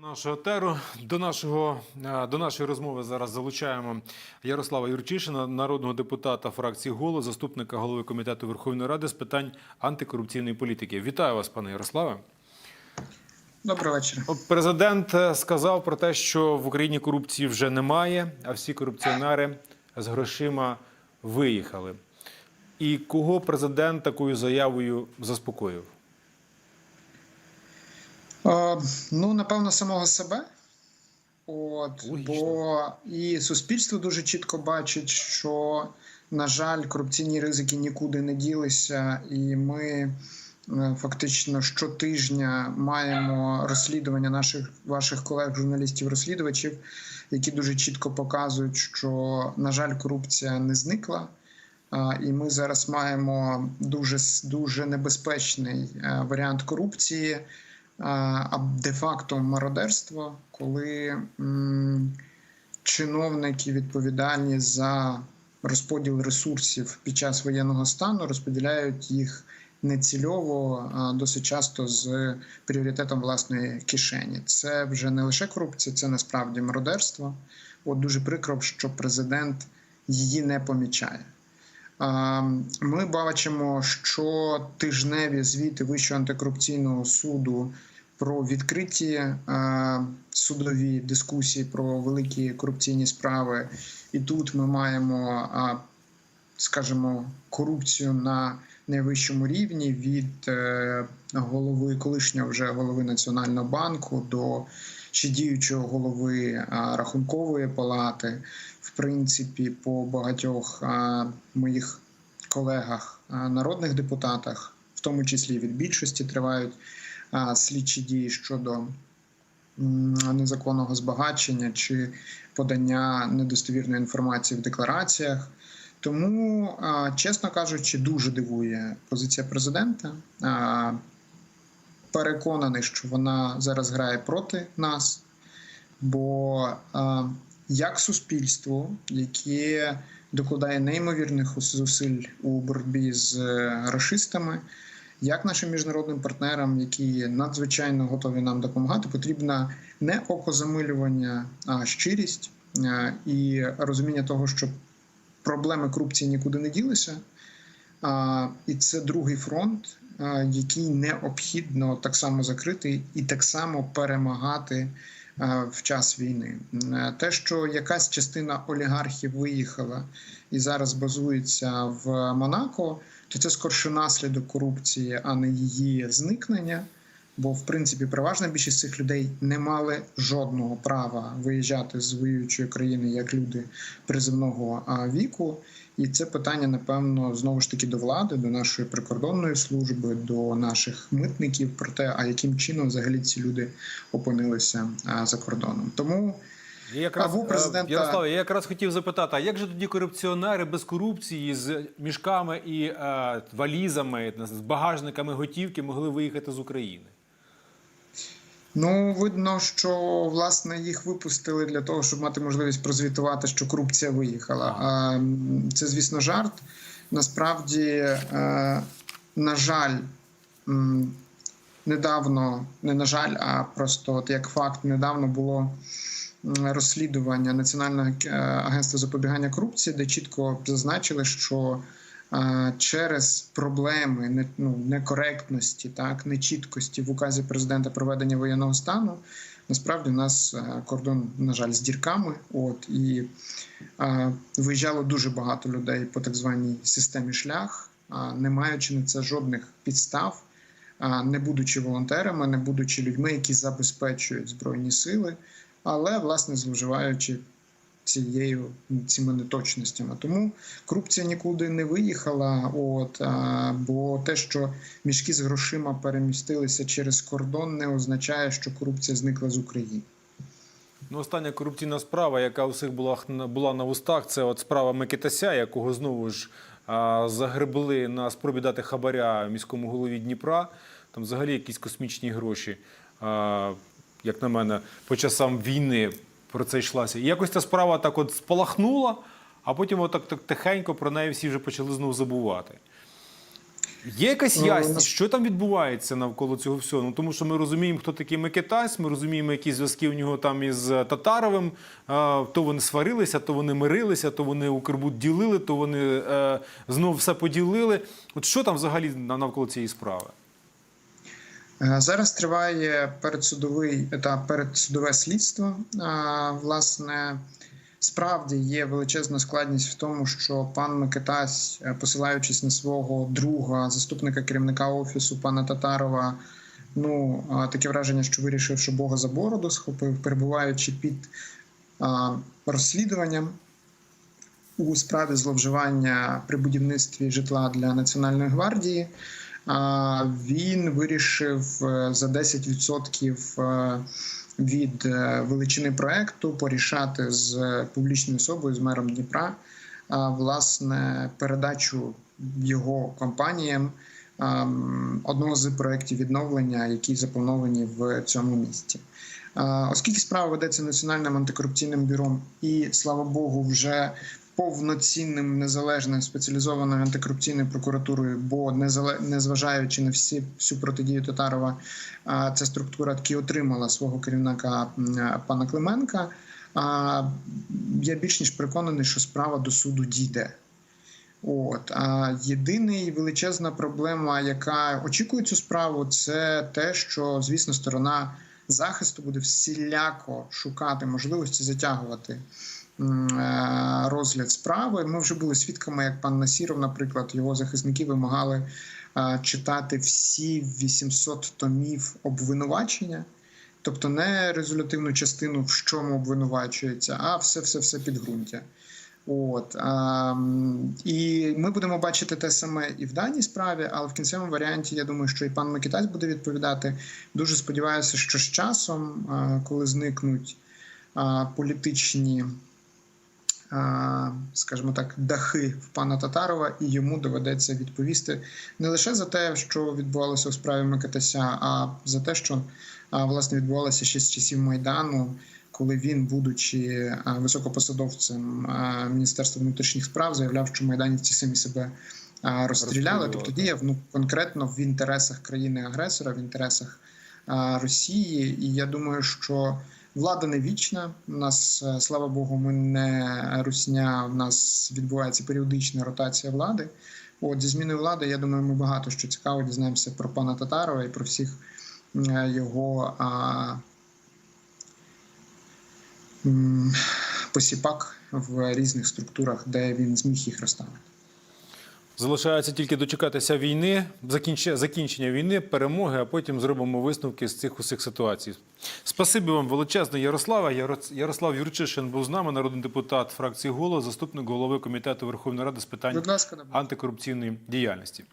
До нашого теру до нашого е, до нашої розмови зараз залучаємо Ярослава Юрчишина, народного депутата фракції «Голос», заступника голови комітету Верховної Ради з питань антикорупційної політики. Вітаю вас, пане Ярославе. Добрий вечір. Президент е, сказав про те, що в Україні корупції вже немає, а всі корупціонери з грошима виїхали. І кого президент такою заявою заспокоїв? Ну, напевно, самого себе. От, Логічно. бо і суспільство дуже чітко бачить, що, на жаль, корупційні ризики нікуди не ділися, і ми е, фактично щотижня маємо розслідування наших ваших колег-журналістів-розслідувачів, які дуже чітко показують, що, на жаль, корупція не зникла. І ми зараз маємо дуже дуже небезпечний е, варіант корупції, а де-факто мародерство, коли чиновники відповідальні за розподіл ресурсів під час воєнного стану розподіляють їх нецільово, а досить часто з пріоритетом власної кишені. Це вже не лише корупція, це насправді мародерство. От дуже прикро, що президент її не помічає. А, Ми бачимо, що тижневі звіти Вищого антикорупційного суду про відкриті е, судові дискусії про великі корупційні справи. І тут ми маємо, а, скажімо, корупцію на найвищому рівні від е, голови колишнього вже голови Національного банку до ще діючого голови рахункової палати. В принципі, по багатьох моїх колегах, народних депутатах, в тому числі від більшості, тривають слідчі дії щодо незаконного збагачення чи подання недостовірної інформації в деклараціях. Тому, чесно кажучи, дуже дивує позиція президента. Переконаний, що вона зараз грає проти нас, бо а, як суспільство, яке докладає неймовірних зусиль у боротьбі з е, рашистами, як нашим міжнародним партнерам, які надзвичайно готові нам допомагати, потрібна не окозамилювання, а щирість е, і розуміння того, що проблеми корупції нікуди не ділися. І це другий фронт, який необхідно так само закрити і так само перемагати в час війни. Е, Те, що якась частина олігархів виїхала і зараз базується в Монако, то це скорше наслідок корупції, а не її зникнення. Бо, в принципі, переважна більшість цих людей не мали жодного права виїжджати з воюючої країни як люди приземного віку. І це питання, напевно, знову ж таки до влади, до нашої прикордонної служби, до наших митників про те, а яким чином взагалі ці люди опинилися за кордоном. Тому Я якраз, А президента- е, Ярославе, я якраз хотів запитати, а як же тоді корупціонери без корупції з мішками і е, валізами, з багажниками готівки могли виїхати з України? Ну, видно, що власне їх випустили для того, щоб мати можливість прозвітувати, що корупція виїхала. А, це, звісно, жарт. Насправді, е, на жаль, недавно, не на жаль, а просто от як факт, недавно було розслідування Національного е, агентства запобігання корупції, де чітко зазначили, що через проблеми ну, некоректності, так нечіткості в указі президента проведення воєнного стану. Насправді у нас е, кордон, на жаль, з дірками. От і е, виїжджало дуже багато людей по так званій системі шлях, а не маючи на це жодних підстав, а, не будучи волонтерами, не будучи людьми, які забезпечують збройні сили, але власне зловживаючи цією цими неточностями. Тому корупція нікуди не виїхала. От а, бо те, що мішки з грошима перемістилися через кордон, не означає, що корупція зникла з України. Ну, остання корупційна справа, яка у всіх була, була на вустах, це от справа Микитася, якого знову ж а, загребли на спробі дати хабаря міському голові Дніпра. Там взагалі якісь космічні гроші, а, як на мене, по часам війни про це йшлася. І якось ця справа так от спалахнула, а потім отак так тихенько про неї всі вже почали знову забувати. Є якась Ну, ясність, що там відбувається навколо цього всього? Ну тому що ми розуміємо, хто такий Микитась, ми розуміємо, які зв'язки у нього там із е, Татаровим. То вони сварилися, то вони мирилися, то вони Укрбуд ділили, то вони е, знов все поділили. От що там взагалі навколо цієї справи? Е, Зараз триває передсудовий етап, передсудове слідство. Власне, справді є величезна складність в тому, що пан Микитась, е, посилаючись на свого друга, заступника керівника офісу пана Татарова, ну таке враження, що вирішив, що Бога за бороду схопив, перебуваючи під розслідуванням у справі зловживання при будівництві житла для Національної гвардії. Він вирішив е, за 10% е, від е, величини проекту порішати з публічною особою, з мером Дніпра, власне, передачу його компаніям ем, одного з проєктів відновлення, які заплановані в цьому місті. Оскільки справа ведеться Національним антикорупційним бюро, і слава Богу, вже повноцінним незалежним спеціалізованою антикорупційною прокуратурою, бо незважаючи на всі всю протидію Татарова, ця структура таки отримала свого керівника пана Клименка. Я більш ніж переконаний, що справа до суду дійде. От а єдиний величезна проблема, яка очікує цю справу, це те, що звісно сторона захисту буде всіляко шукати можливості затягувати розгляд справи. Ми вже були свідками, як пан Насіров, наприклад, його захисники вимагали е, читати всі 800 томів обвинувачення. Тобто не резолютивну частину, в чому обвинувачується, а все, все, все підґрунтя. От а, і ми будемо бачити те саме і в даній справі, але в кінцевому варіанті я думаю, що і пан Микитась буде відповідати. Дуже сподіваюся, що з часом, а, коли зникнуть політичні, скажімо так, дахи в пана Татарова, і йому доведеться відповісти не лише за те, що відбувалося у справі Микитася, а за те, що власне відбувалося ще з часів майдану коли він, будучи високопосадовцем Міністерства внутрішніх справ, заявляв, що майданівці самі себе розстріляли. Тобто діяв ну конкретно в інтересах країни-агресора, в інтересах Росії. І я думаю, що влада не вічна. У нас, е, слава Богу, ми не русня. У нас відбувається періодична ротація влади. От зі зміною влади, я думаю, ми багато що цікаво дізнаємося про пана Татарова і про всіх його. А, посіпак в різних структурах, де він зміг їх розставити. Залишається тільки дочекатися війни, закінчення, війни, перемоги, а потім зробимо висновки з цих усіх ситуацій. Спасибі вам величезно, Ярослава. Яро- Ярослав Юрчишин був з нами, народний депутат фракції «Голос», заступник голови комітету Верховної Ради з питань антикорупційної діяльності.